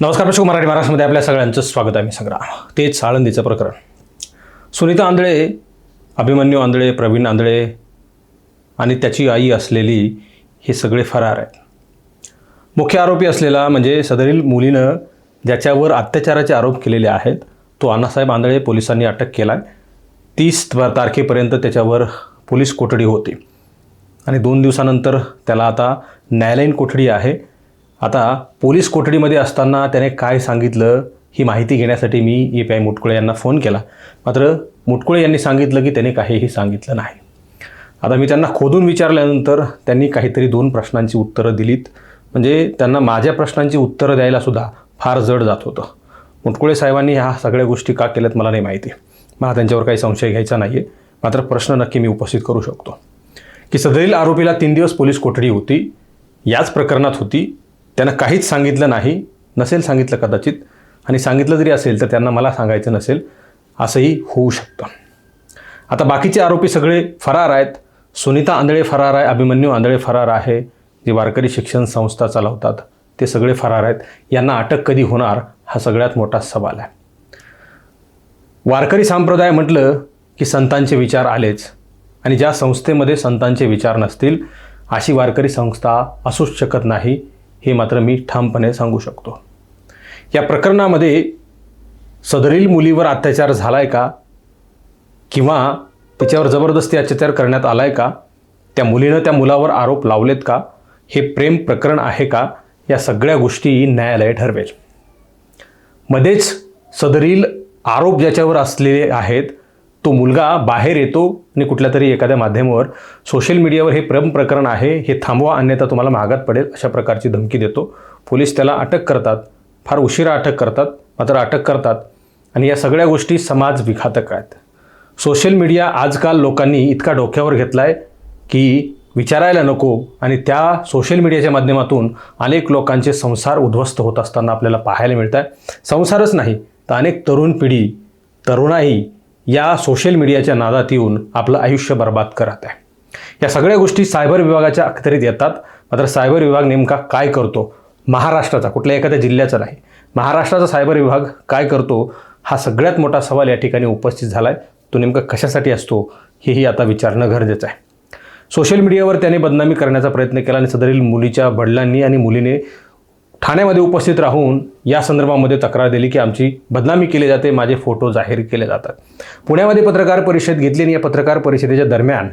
नमस्कार प्रश्न मराठी महाराष्ट्रामध्ये आपल्या सगळ्यांचं स्वागत आहे. मी संग्राम. तेच आळंदीचं प्रकरण. सुनीता आंधळे अभिमन्यू आंधळे प्रवीण आंधळे आणि त्याची आई असलेली हे सगळे फरार आहेत. मुख्य आरोपी असलेला म्हणजे सदरील मुलीनं ज्याच्यावर अत्याचाराचे आरोप केलेले आहेत तो अण्णासाहेब आंधळे पोलिसांनी अटक केला आहे तीस तारखेपर्यंत त्याच्यावर पोलीस कोठडी होती. आणि दोन दिवसानंतर त्याला आता न्यायालयीन कोठडी आहे. आता पोलीस कोठडीमध्ये असताना त्याने काय सांगितलं ही माहिती घेण्यासाठी मी ए पी आय मुटकुळे यांना फोन केला. मात्र मुटकुळे यांनी सांगितलं की त्याने काहीही सांगितलं नाही. आता मी त्यांना खोदून विचारल्यानंतर त्यांनी काहीतरी दोन प्रश्नांची उत्तरं दिलीत. म्हणजे त्यांना माझ्या प्रश्नांची उत्तरं द्यायला सुद्धा फार जड जात होतं. मुटकुळे साहेबांनी ह्या सगळ्या गोष्टी का केल्यात मला नाही माहिती. मला त्यांच्यावर काही संशय घ्यायचा नाही आहे मात्र प्रश्न नक्की मी उपस्थित करू शकतो. की सदरील आरोपीला तीन दिवस पोलीस कोठडी होती. याच प्रकरणात होती. त्यांना काहीच सांगितलं नाही नसेल सांगितलं कदाचित. आणि सांगितलं जरी असेल तर त्यांना मला सांगायचं नसेल असंही होऊ शकतं. आता बाकीचे आरोपी सगळे फरार आहेत. सुनीता आंधळे फरार आहे अभिमन्यू आंधळे फरार आहे जे वारकरी शिक्षण संस्था चालवतात ते सगळे फरार आहेत. यांना अटक कधी होणार हा सगळ्यात मोठा सवाल आहे. वारकरी संप्रदाय म्हटलं की संतांचे विचार आलेच. आणि ज्या संस्थेमध्ये संतांचे विचार नसतील अशी वारकरी संस्था असूच शकत नाही हे मात्र मी ठामपणे सांगू शकतो. या प्रकरणामध्ये सदरील मुलीवर अत्याचार झाला आहे का? किंवा तिच्यावर जबरदस्ती अत्याचार करण्यात आला आहे का? त्या मुलीनं त्या मुलावर आरोप लावलेत का? हे प्रेम प्रकरण आहे का? या सगळ्या गोष्टी न्यायालय ठरवेल. मध्येच सदरील आरोप ज्याच्यावर असलेले आहेत तो मुलगा बाहेर येतो आणि कुठल्या तरी एखाद्या माध्यमावर सोशल मीडियावर हे प्रेम प्रकरण आहे हे थांबवा अन्यथा तुम्हाला महागात पडेल अशा प्रकारची धमकी देतो. पोलीस त्याला अटक करतात फार उशिरा अटक करतात मात्र अटक करतात. आणि या सगळ्या गोष्टी समाज विघातक आहेत. सोशल मीडिया आजकाल लोकांनी इतका डोक्यावर घेतला आहे की विचारायला नको आणि त्या सोशल मीडियाच्या माध्यमातून अनेक लोकांचे संसार उद्ध्वस्त होत असताना आपल्याला पाहायला मिळत आहे संसारच नाही तर अनेक तरुण पिढी तरुणाई या सोशल मीडियाच्या नादात येऊन आपलं आयुष्य बर्बाद करत आहे. या सगळ्या गोष्टी सायबर विभागाच्या अखत्यारीत येतात. मात्र सायबर विभाग नेमका काय करतो? महाराष्ट्राचा कुठल्या एखाद्या जिल्ह्याचा नाही. महाराष्ट्राचा सायबर विभाग काय करतो? हा सगळ्यात मोठा सवाल या ठिकाणी उपस्थित झाला आहे तो नेमका कशासाठी असतो? हेही आता विचारणं गरजेचं आहे. सोशल मीडियावर त्याने बदनामी करण्याचा प्रयत्न केला आणि सदरील मुलीच्या वडिलांनी आणि मुलीने ठाण्यामध्ये उपस्थित राहून या संदर्भामध्ये तक्रार दिली की आमची बदनामी केली जाते माझे फोटो जाहीर केले जातात. पुण्यामध्ये पत्रकार परिषद घेतली आणि या पत्रकार परिषदेच्या दरम्यान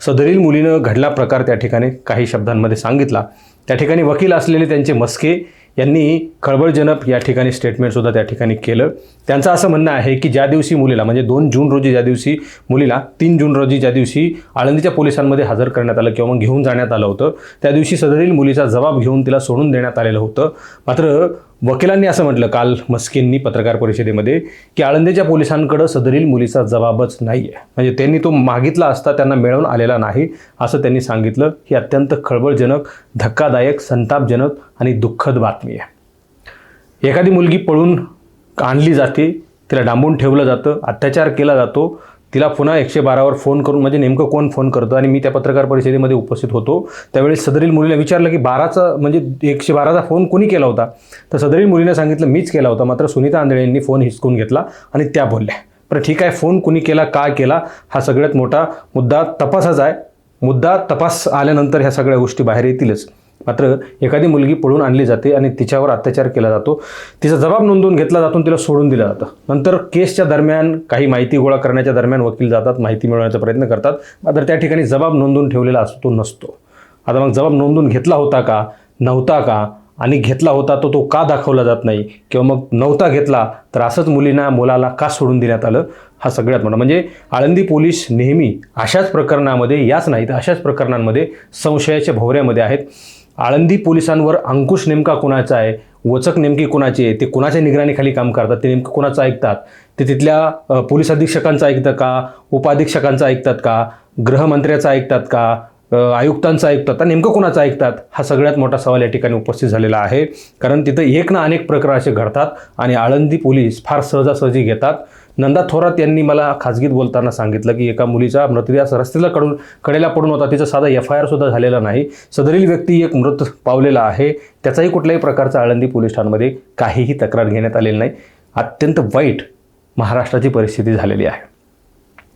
सदरील मुलीनं घडला प्रकार त्या ठिकाणी काही शब्दांमध्ये सांगितला. त्या ठिकाणी वकील असलेले त्यांचे मस्के यांनी खळबळजनक या ठिकाणी स्टेटमेंटसुद्धा त्या ठिकाणी केलं. त्यांचं असं म्हणणं आहे की ज्या दिवशी मुलीला म्हणजे दोन जून रोजी ज्या दिवशी मुलीला तीन जून रोजी ज्या दिवशी आळंदीच्या पोलिसांमध्ये हजर करण्यात आलं किंवा मग घेऊन जाण्यात आलं होतं त्या दिवशी सदरील मुलीचा जबाब घेऊन तिला सोडून देण्यात आलेलं होतं. मात्र वकिलांनी असं म्हटलं काल मस्किननी पत्रकार परिषदेमध्ये की आळंदीच्या पोलिसांकडं सदरील मुलीचा जबाबच नाही आहे म्हणजे त्यांनी तो मागितला असता त्यांना मिळवून आलेला नाही असं त्यांनी सांगितलं. ही अत्यंत खळबळजनक धक्कादायक संतापजनक आणि दुःखद बातमी आहे. एखादी मुलगी पळून आणली जाते तिला डांबून ठेवलं जातं अत्याचार केला जातो तिला पुन्हा एकशे बारावर फोन करून म्हणजे नेमकं कोण फोन करतो? आणि मी त्या पत्रकार परिषदेमध्ये उपस्थित होतो. त्यावेळेस सदरील मुलीला विचारलं की बाराचा म्हणजे एकशे बाराचा फोन कोणी केला होता? तर सदरील मुलीने सांगितलं मीच केला होता. मात्र सुनीता आंधळे यांनी फोन हिसकून घेतला आणि त्या बोलल्या. बरं ठीक आहे. फोन कुणी केला का केला हा सगळ्यात मोठा मुद्दा तपासाचा आहे. मुद्दा तपास आल्यानंतर ह्या सगळ्या गोष्टी बाहेर येतीलच. मात्र एखादी मुलगी पळून आणली जाते आणि तिच्यावर अत्याचार केला जातो. तिचा जबाब नोंदवून घेतला जातो आणि तिला सोडून दिलं जातं. नंतर केसच्या दरम्यान काही माहिती गोळा करण्याच्या दरम्यान वकील जातात माहिती मिळवण्याचा प्रयत्न करतात. मात्र त्या ठिकाणी जबाब नोंदवून ठेवलेला असतो नसतो. आता मग जबाब नोंदवून घेतला होता का नव्हता का आणि घेतला होता तो तो का दाखवला जात नाही किंवा मग नव्हता घेतला तर असंच मुलींना मुलाला का सोडून देण्यात आलं? हा सगळ्यात मोठा. म्हणजे आळंदी पोलीस नेहमी अशाच प्रकरणामध्ये याच नाही तर अशाच प्रकरणांमध्ये संशयाच्या भोवऱ्यामध्ये आहेत. आळंदी पोलिसांवर अंकुश नेमका कुणाचा आहे? वचक नेमकी कुणाची आहे? ते कुणाच्या निगराणीखाली काम करतात? ते नेमकं कुणाचं ऐकतात? ते तिथल्या पोलीस अधीक्षकांचं ऐकतं का? उपाधीक्षकांचं ऐकतात का? गृहमंत्र्याचं ऐकतात का? आयुक्तांचं ऐकतात? नेमकं कुणाचं ऐकतात? हा सगळ्यात मोठा सवाल या ठिकाणी उपस्थित झालेला आहे. कारण तिथं एक ना अनेक प्रकार असे घडतात आणि आळंदी पोलीस फार सहजासहजी घेतात. नंदा थोरात यांनी मला खाजगीत बोलताना सांगितलं की एका मुलीचा मृतदेह रस्त्याला कडून कडेला पडून होता. तिचा साधा एफ आय आरसुद्धा झालेला नाही. सदरील व्यक्ती एक मृत पावलेला आहे. त्याचाही कुठल्याही प्रकारचा आळंदी पोलीस ठाण्यामध्ये काहीही तक्रार घेण्यात आलेली नाही. अत्यंत वाईट महाराष्ट्राची परिस्थिती झालेली आहे.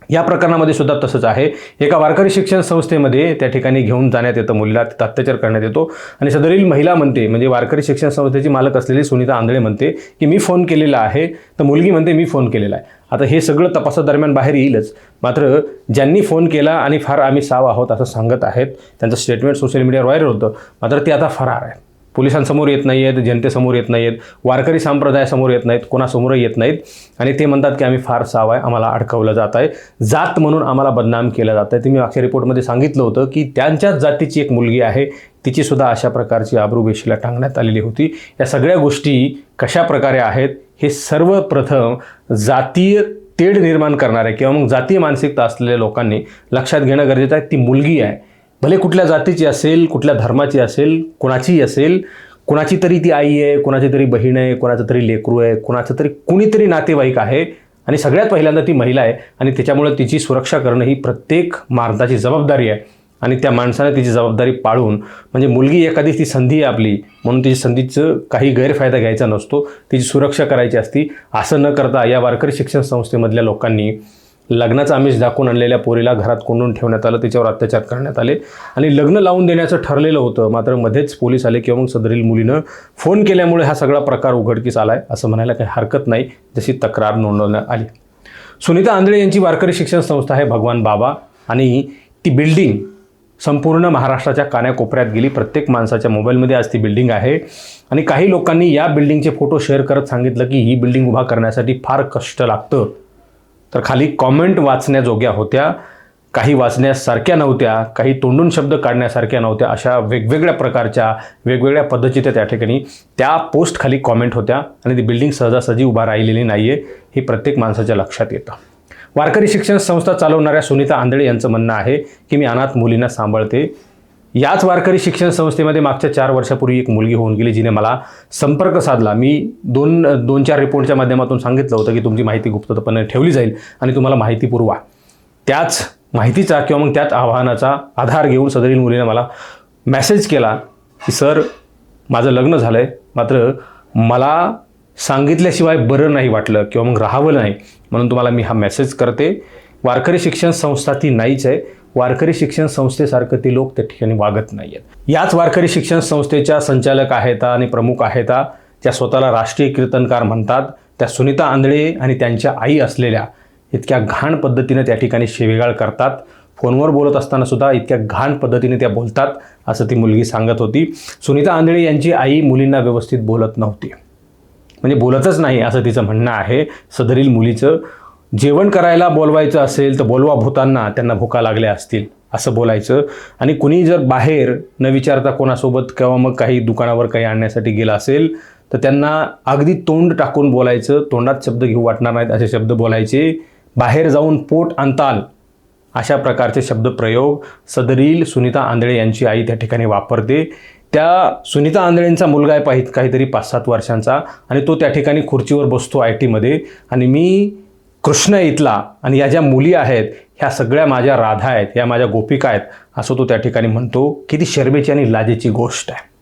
या प्रकरणामध्ये सुद्धा तसंच आहे. एका वारकरी शिक्षण संस्थेमध्ये त्या ठिकाणी घेऊन जाण्यात येतं मुलीला तिथं अत्याचार करण्यात येतो. आणि सदरील महिला म्हणते म्हणजे वारकरी शिक्षण संस्थेची मालक असलेली सुनीता आंधळे म्हणते की मी फोन केलेला आहे. तर मुलगी म्हणते मी फोन केलेला आहे. आता हे सगळं तपासादरम्यान बाहेर येईलच. मात्र ज्यांनी फोन केला आणि फार आम्ही साव आहोत असं सांगत आहेत त्यांचं स्टेटमेंट सोशल मीडियावर व्हायरल होतं. मात्र ते आता फरार आहेत. पोलिसांसमोर येत नाही आहेत जनतेसमोर येत नाही आहेत वारकरी संप्रदायासमोर येत नाहीत कोणासमोरही येत नाहीत. आणि ते म्हणतात की आम्ही फार साव आहे आम्हाला अडकवलं जात आहे. जात म्हणून आम्हाला बदनाम केलं जात आहे. ते मी मागच्या रिपोर्टमध्ये सांगितलं होतं की त्यांच्याच जातीची एक मुलगी आहे तिचीसुद्धा अशा प्रकारची आब्रूबेशीला टांगण्यात आलेली होती. या सगळ्या गोष्टी कशा प्रकारे आहेत हे सर्वप्रथम जातीय तेढ निर्माण करणारे किंवा मग जातीय मानसिकता असलेल्या लोकांनी लक्षात घेणं गरजेचं आहे. ती मुलगी आहे. भले कुठल्या जातीची असेल कुठल्या धर्माची असेल कुणाचीही असेल कुणाची तरी ती आई आहे कुणाची तरी बहीण आहे कुणाचं तरी लेकरू आहे कुणाचं तरी कुणीतरी नातेवाईक आहे आणि सगळ्यात पहिल्यांदा ती महिला आहे आणि त्याच्यामुळे तिची सुरक्षा करणं ही प्रत्येक माणसाची जबाबदारी आहे. आणि त्या माणसाने तिची जबाबदारी पाळून म्हणजे मुलगी एखादी ती संधी आहे आपली म्हणून तिची संधीचं काही गैरफायदा घ्यायचा नसतो तिची सुरक्षा करायची असती असं न करता या वारकरी शिक्षण संस्थेमधल्या लोकांनी लग्नाचं आमिष दाखवून आणलेल्या पोरीला घरात कोंडून ठेवण्यात आलं तिच्यावर अत्याचार करण्यात आले आणि लग्न लावून देण्याचं ठरलेलं होतं. मात्र मध्येच पोलीस आले किंवा मग सदरील मुलीनं फोन केल्यामुळे हा सगळा प्रकार उघडकीस आला आहे असं म्हणायला काही हरकत नाही जशी तक्रार नोंदवण्यात आली. सुनीता आंधळे यांची वारकरी शिक्षण संस्था आहे भगवान बाबा आणि ती बिल्डिंग संपूर्ण महाराष्ट्राच्या कान्याकोपऱ्यात गेली. प्रत्येक माणसाच्या मोबाईलमध्ये आज ती बिल्डिंग आहे आणि काही लोकांनी या बिल्डिंगचे फोटो शेअर करत सांगितलं की ही बिल्डिंग उभा करण्यासाठी फार कष्ट लागतं. तर खाली कॉमेंट वाचण्याजोग्या होत्या काही वाचण्यासारख्या नव्हत्या काही तोंडून शब्द काढण्यासारख्या नव्हत्या अशा वेगवेगळ्या प्रकारच्या वेगवेगळ्या पद्धतीच्या त्या ठिकाणी त्या पोस्टखाली कॉमेंट होत्या आणि ती बिल्डिंग सहजासहजी उभा राहिलेली नाही आहे हे प्रत्येक माणसाच्या लक्षात येतं. वारकरी शिक्षण संस्था चालवणाऱ्या सुनीता आंधळे यांचं म्हणणं आहे की मी अनाथ मुलींना सांभाळते याच वारकरी शिक्षण संस्थेमध्ये मागच्या चार वर्षापूर्वी एक मुलगी होऊन गेली जिने मला संपर्क साधला. मी दोन दोन चार रिपोर्टच्या माध्यमातून सांगितलं होतं की तुमची माहिती गुप्तपणे ठेवली जाईल आणि तुम्हाला माहिती पुरवा. त्याच माहितीचा किंवा मग त्याच आव्हानाचा आधार घेऊन सदरील मुलीने मला मेसेज केला की सर माझं लग्न झालं आहे मात्र मला सांगितल्याशिवाय बरं नाही वाटलं किंवा मग राहावं नाही म्हणून तुम्हाला मी हा मेसेज करते. वारकरी शिक्षण संस्था ती नाहीच आहे. वारकरी शिक्षण संस्थेसारखं ते लोक त्या ठिकाणी वागत नाही आहेत. याच वारकरी शिक्षण संस्थेच्या संचालक आहेत आणि प्रमुख आहेत त्या स्वतःला राष्ट्रीय कीर्तनकार म्हणतात. त्या सुनीता आंधळे आणि त्यांच्या आई असलेल्या इतक्या घाण पद्धतीने त्या ठिकाणी शिवेगाळ करतात. फोनवर बोलत असताना सुद्धा इतक्या घाण पद्धतीने त्या बोलतात असं ती मुलगी सांगत होती. सुनीता आंधळे यांची आई मुलींना व्यवस्थित बोलत नव्हती. म्हणजे बोलतच नाही असं तिचं म्हणणं आहे. सदरील मुलीचं जेवण करायला बोलवायचं असेल तर बोलवा भूतांना त्यांना भुका लागल्या असतील असं बोलायचं. आणि कुणी जर बाहेर न विचारता कोणासोबत किंवा मग काही दुकानावर काही आणण्यासाठी गेला असेल तर त्यांना अगदी तोंड टाकून बोलायचं तोंडात शब्द घेऊ वाटणार नाहीत असे शब्द बोलायचे. बाहेर जाऊन पोट आणताल अशा प्रकारचे शब्दप्रयोग सदरील सुनीता आंधळे यांची आई त्या ठिकाणी वापरते. त्या सुनीता आंधळेंचा मुलगा आहे पाहिजे काहीतरी पाच सात वर्षांचा आणि तो त्या ठिकाणी खुर्चीवर बसतो आय टीमध्ये. आणि मी कृष्ण इथला आणि या ज्या मुली आहेत ह्या सगळ्या माझ्या राधा आहेत या माझ्या गोपिका आहेत असं तो त्या ठिकाणी म्हणतो किती शर्मेची आणि लाजेची गोष्ट आहे.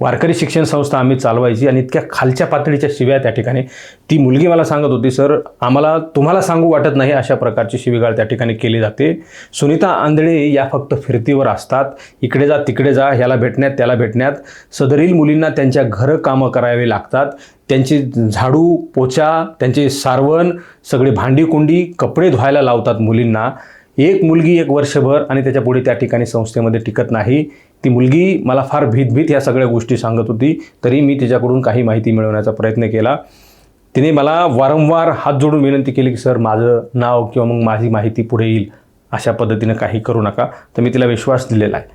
वारकरी शिक्षण संस्था आम्ही चालवायची आणि इतक्या खालच्या पातळीच्या शिव्या त्या ठिकाणी. ती मुलगी मला सांगत होती सर आम्हाला तुम्हाला सांगू वाटत नाही अशा प्रकारची शिवीगाळ त्या ठिकाणी केली जाते. सुनीता आंधळे या फक्त फिरतीवर असतात. इकडे जा तिकडे जा ह्याला भेटण्यात त्याला भेटण्यात. सदरील मुलींना त्यांच्या घरं कामं करावी लागतात. त्यांची झाडू पोचा त्यांचे सारवण सगळे भांडी कुंडी कपडे धुवायला लावतात मुलींना. एक मुलगी एक वर्षभर आणि त्याच्या पुढे त्या ठिकाणी संस्थेमध्ये टिकत नाही. ती मुलगी मला फार भीतभीत ह्या सगळ्या गोष्टी सांगत होती. तरी मी तिच्याकडून काही माहिती मिळवण्याचा प्रयत्न केला. तिने मला वारंवार हात जोडून विनंती केली की सर माझं नाव किंवा मग माझी माहिती पुढे येईल. अशा पद्धतीनं काही करू नका. तर मी तिला विश्वास दिलेला आहे.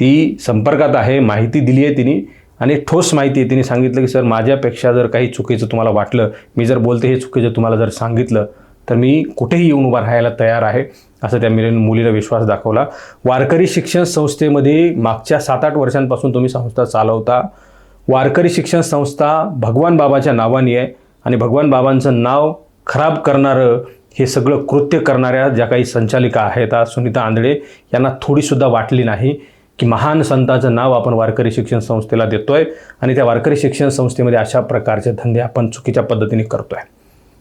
ती संपर्कात आहे माहिती दिली आहे तिने आणि ठोस माहिती आहे. तिने सांगितलं की सर माझ्यापेक्षा जर काही चुकीचं तुम्हाला वाटलं मी जर बोलते हे चुकीचं तुम्हाला जर सांगितलं तर मी कुठेही येऊन उभा राहायला तयार आहे असं त्या मिलन मुलीला विश्वास दाखवला. वारकरी शिक्षण संस्थेमध्ये मागच्या सात आठ वर्षांपासून तुम्ही संस्था चालवता. वारकरी शिक्षण संस्था भगवान बाबाच्या नावाने आहे आणि भगवान बाबांचं नाव खराब करणारं हे सगळं कृत्य करणाऱ्या ज्या काही संचालिका आहेत आज सुनीता आंधळे यांना थोडीसुद्धा वाटली नाही की महान संतांचं नाव आपण वारकरी शिक्षण संस्थेला देतो आहे आणि त्या वारकरी शिक्षण संस्थेमध्ये अशा प्रकारचे धंदे आपण चुकीच्या पद्धतीने करतो आहे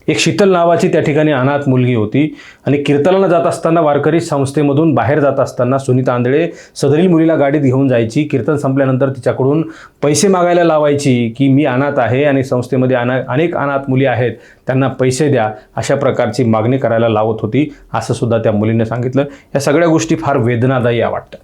एक शीतल नावाची त्या ठिकाणी अनाथ मुलगी होती. आणि कीर्तनाला जात असताना वारकरी संस्थेमधून बाहेर जात असताना सुनीता आंधळे सदरील मुलीला गाडीत घेऊन जायची. कीर्तन संपल्यानंतर तिच्याकडून पैसे मागायला लावायची की मी अनाथ आहे आणि संस्थेमध्ये अना अनेक अनाथ मुली आहेत त्यांना पैसे द्या अशा प्रकारची मागणी करायला लावत होती असं सुद्धा त्या मुलीने सांगितलं. या सगळ्या गोष्टी फार वेदनादायी वाटतात.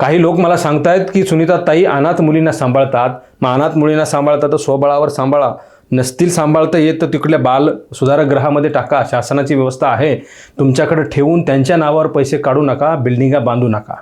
काही लोक मला सांगतायत की सुनीता ताई अनाथ मुलींना सांभाळतात. मग अनाथ मुलींना सांभाळतात तर स्वबळावर सांभाळा. नसतील सांभाळता येत तर तिकडल्या बाल सुधारगृहामध्ये टाका शासनाची व्यवस्था आहे. तुमच्याकडे ठेवून त्यांच्या नावावर पैसे काढू नका बिल्डिंगा बांधू नका.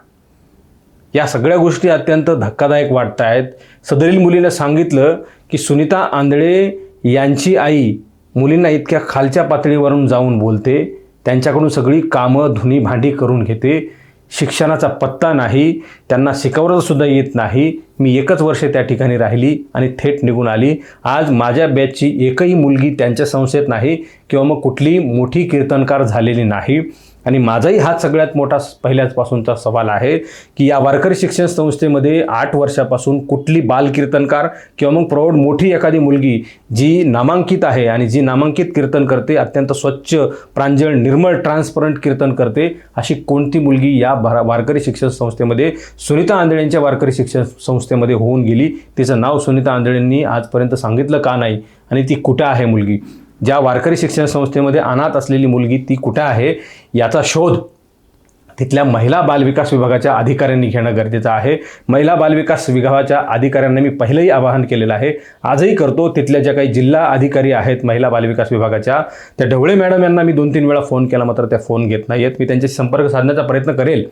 या सगळ्या गोष्टी अत्यंत धक्कादायक वाटत आहेत. सदरील मुलीनं सांगितलं की सुनीता आंधळे यांची आई मुलींना इतक्या खालच्या पातळीवरून जाऊन बोलते. त्यांच्याकडून सगळी कामं धुनी भांडी करून घेते. शिक्षणाचा पत्ता नाही त्यांना शिकवलं सुद्धा येत नाही. मी एकच वर्ष त्या ठिकाणी राहिली आणि थेट निघून आली. आज माझ्या बॅचची एकही मुलगी त्यांच्या संस्थेत नाही किंवा मग कुठली मोठी कीर्तनकार झालेली नाही. आणि माझाही हा सगळ्यात मोठा पहिल्याचपासूनचा सवाल आहे की या वारकरी शिक्षण संस्थेमध्ये आठ वर्षापासून कुठली बालकीर्तनकार किंवा मग प्रौढ मोठी एखादी मुलगी जी नामांकित आहे आणि जी नामांकित कीर्तन करते अत्यंत स्वच्छ प्रांजळ निर्मळ ट्रान्सपरंट कीर्तन करते अशी कोणती मुलगी या भरा वारकरी शिक्षण संस्थेमध्ये सुनीता आंधळेंच्या वारकरी शिक्षण संस्थेमध्ये होऊन गेली? तिचं नाव सुनीता आंधळेंनी आजपर्यंत सांगितलं का नाही? आणि ती कुठं आहे मुलगी? ज्या वारकरी शिक्षण संस्थेमध्ये अनाथ असलेली मुलगी ती कुठं आहे याचा शोध तिथल्या महिला बालविकास विभागाच्या अधिकाऱ्यांनी घेणं गरजेचं आहे. महिला बालविकास विभागाच्या अधिकाऱ्यांना मी पहिलंही आवाहन केलेलं आहे. आजही करतो. तिथल्या ज्या काही जिल्हा अधिकारी आहेत महिला बालविकास विभागाच्या त्या ढवळे मॅडम यांना मी दोन तीन वेळा फोन केला मात्र त्या फोन घेत नाही आहेत मी त्यांच्याशी संपर्क साधण्याचा प्रयत्न करेल.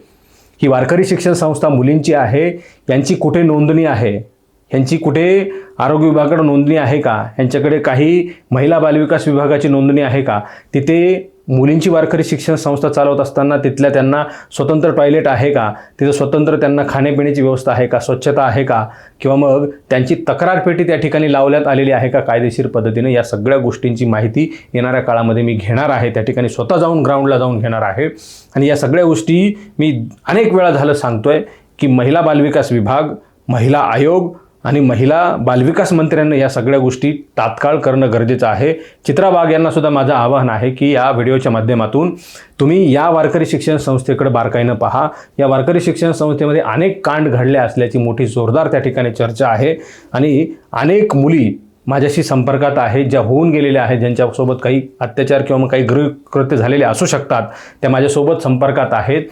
ही वारकरी शिक्षण संस्था मुलींची आहे यांची कुठे नोंदणी आहे? ह्यांची कुठे आरोग्य विभागाकडे नोंदणी आहे का? यांच्याकडे काही महिला बालविकास विभागाची नोंदणी आहे का? तिथे मुलींची वारकरी शिक्षण संस्था चालवत असताना तिथल्या त्यांना स्वतंत्र टॉयलेट आहे का? तिथं स्वतंत्र त्यांना खाण्यापिण्याची व्यवस्था आहे का? स्वच्छता आहे का? किंवा मग त्यांची तक्रारपेटी त्या ठिकाणी लावण्यात आलेली आहे का? कायदेशीर पद्धतीने या सगळ्या गोष्टींची माहिती येणाऱ्या काळामध्ये मी घेणार आहे. त्या ठिकाणी स्वतः जाऊन ग्राउंडला जाऊन घेणार आहे. आणि या सगळ्या गोष्टी मी अनेक वेळा झालं सांगतोय की महिला बालविकास विभाग महिला आयोग आणि महिला बालविकास मंत्र्यांना या सगळ्या गोष्टी तात्काळ करणं गरजेचं आहे. चित्रा वाघ माझं आवाहन आहे की या व्हिडिओच्या माध्यमातून तुम्ही या वारकरी शिक्षण संस्थेकडे बारकाईनं पहा. या वारकरी शिक्षण संस्थेमध्ये अनेक कांड घडले असल्याची मोठी जोरदार त्या ठिकाणी चर्चा आहे. आणि अनेक मुली माझ्याशी संपर्कात आहेत ज्या होऊन गेलेल्या आहेत ज्यांच्यासोबत काही अत्याचार किंवा मग काही गृहकृत्य झालेले असू शकतात त्या माझ्यासोबत संपर्कात आहेत.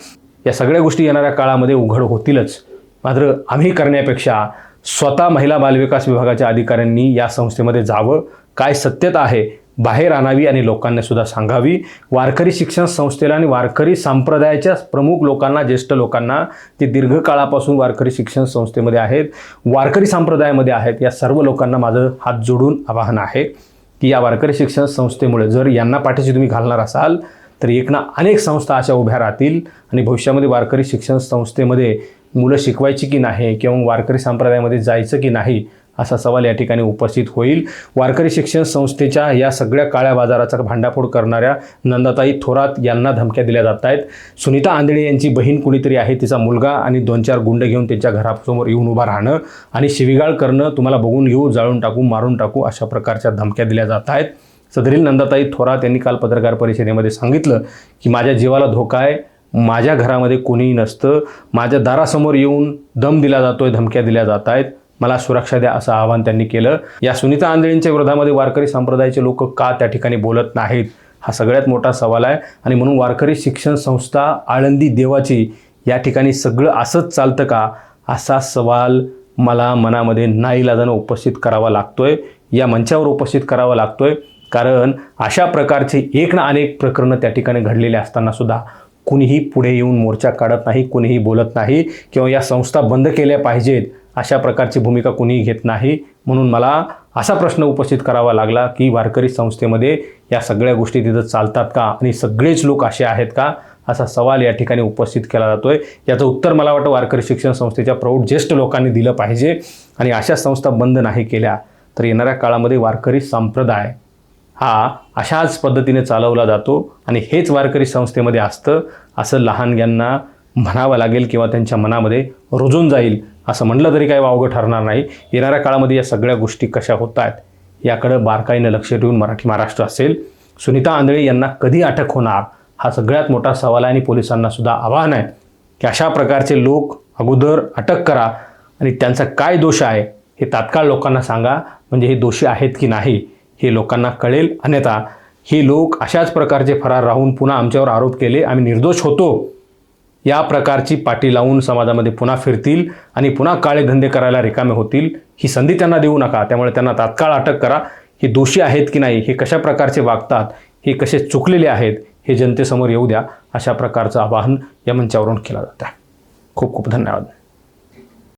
या सगळ्या गोष्टी येणाऱ्या काळामध्ये उघड होतीलच. मात्र आम्ही करण्यापेक्षा स्वतः महिला बालविकास विभागाच्या अधिकाऱ्यांनी या संस्थेमध्ये जावं काय सत्यता आहे बाहेर आणावी आणि लोकांना सुद्धा सांगावी. वारकरी शिक्षण संस्थेला आणि वारकरी संप्रदायाच्या प्रमुख लोकांना ज्येष्ठ लोकांना ते दीर्घकाळापासून वारकरी शिक्षण संस्थेमध्ये आहेत वारकरी संप्रदायामध्ये आहेत या सर्व लोकांना माझं हात जोडून आवाहन आहे की या वारकरी शिक्षण संस्थेमुळे जर यांना पाठीशी तुम्ही घालणार असाल तर एक ना अनेक संस्था अशा उभ्या राहतील आणि भविष्यामध्ये वारकरी शिक्षण संस्थेमध्ये मुलं शिकवायची की नाही किंवा वारकरी संप्रदायामध्ये जायचं की नाही असा सवाल या ठिकाणी उपस्थित होईल. वारकरी शिक्षण संस्थेच्या या सगळ्या काळ्या बाजाराचा भांडाफोड करणाऱ्या नंदाताई थोरात यांना धमक्या दिल्या जात आहेत. सुनीता आंधळे यांची बहीण कुणीतरी आहे तिचा मुलगा आणि दोन चार गुंड घेऊन त्यांच्या घरासमोर येऊन उभा राहणं आणि शिविगाळ करणं तुम्हाला बघून घेऊ जाळून टाकू मारून टाकू अशा प्रकारच्या धमक्या दिल्या जात आहेत. सदरील नंदाताई थोरात यांनी काल पत्रकार परिषदेमध्ये सांगितलं की माझ्या जीवाला धोका आहे. माझ्या घरामध्ये कोणीही नसतं. माझ्या दारासमोर येऊन दम दिला जातोय धमक्या दिल्या जात आहेत मला सुरक्षा द्या असं आवाहन त्यांनी केलं. या सुनीता आंधळींच्या विरोधामध्ये वारकरी संप्रदायाचे लोक का त्या ठिकाणी बोलत नाहीत? हा सगळ्यात मोठा सवाल आहे. आणि म्हणून वारकरी शिक्षण संस्था आळंदी देवाची या ठिकाणी सगळं असंच चालतं का? असा सवाल मला मनामध्ये नाईलाजानं उपस्थित करावा लागतोय. या मंचावर उपस्थित करावा लागतोय. कारण अशा प्रकारचे एक ना अनेक प्रकरणं त्या ठिकाणी घडलेले असताना सुद्धा कुणीही पुढे येऊन मोर्चा काढत नाही कुणीही बोलत नाही किंवा या संस्था बंद केल्या पाहिजेत अशा प्रकारची भूमिका कुणीही घेत नाही. म्हणून मला असा प्रश्न उपस्थित करावा लागला की वारकरी संस्थेमध्ये या सगळ्या गोष्टी तिथं चालतात का आणि सगळेच लोक असे आहेत का? असा सवाल या ठिकाणी उपस्थित केला जातोय. याचं उत्तर मला वाटतं वारकरी शिक्षण संस्थेच्या प्रौढ ज्येष्ठ लोकांनी दिलं पाहिजे आणि अशा संस्था बंद नाही केल्या तर येणाऱ्या काळामध्ये वारकरी संप्रदाय हा अशाच पद्धतीने चालवला जातो आणि हेच वारकरी संस्थेमध्ये असतं असं लहानग्यांना म्हणावं लागेल किंवा त्यांच्या मनामध्ये रुजून जाईल असं म्हटलं तरी काही वावगं ठरणार नाही. येणाऱ्या काळामध्ये या सगळ्या गोष्टी कशा होत आहेत याकडं बारकाईनं लक्ष ठेवून मराठी महाराष्ट्र असेल. सुनीता आंधळे यांना कधी अटक होणार हा सगळ्यात मोठा सवाल आहे आणि पोलिसांना सुद्धा आव्हान आहे की अशा प्रकारचे लोक अगोदर अटक करा आणि त्यांचा काय दोष आहे हे तात्काळ लोकांना सांगा म्हणजे हे दोषी आहेत की नाही. हे लोकांना कळेल. अन्यथा हे लोक अशाच प्रकारचे फरार राहून पुन्हा आमच्यावर आरोप केले आम्ही निर्दोष होतो. या प्रकारची पाठी लावून समाजामध्ये पुन्हा फिरतील आणि पुन्हा काळे धंदे करायला रिकामे होतील ही संधी त्यांना देऊ नका. त्यामुळे त्यांना तात्काळ अटक करा. हे दोषी आहेत की नाही हे कशा प्रकारचे वागतात हे कसे चुकलेले आहेत हे जनतेसमोर येऊ द्या. अशा प्रकारचं आवाहन या मंचावरून केलं जातं. खूप खूप धन्यवाद.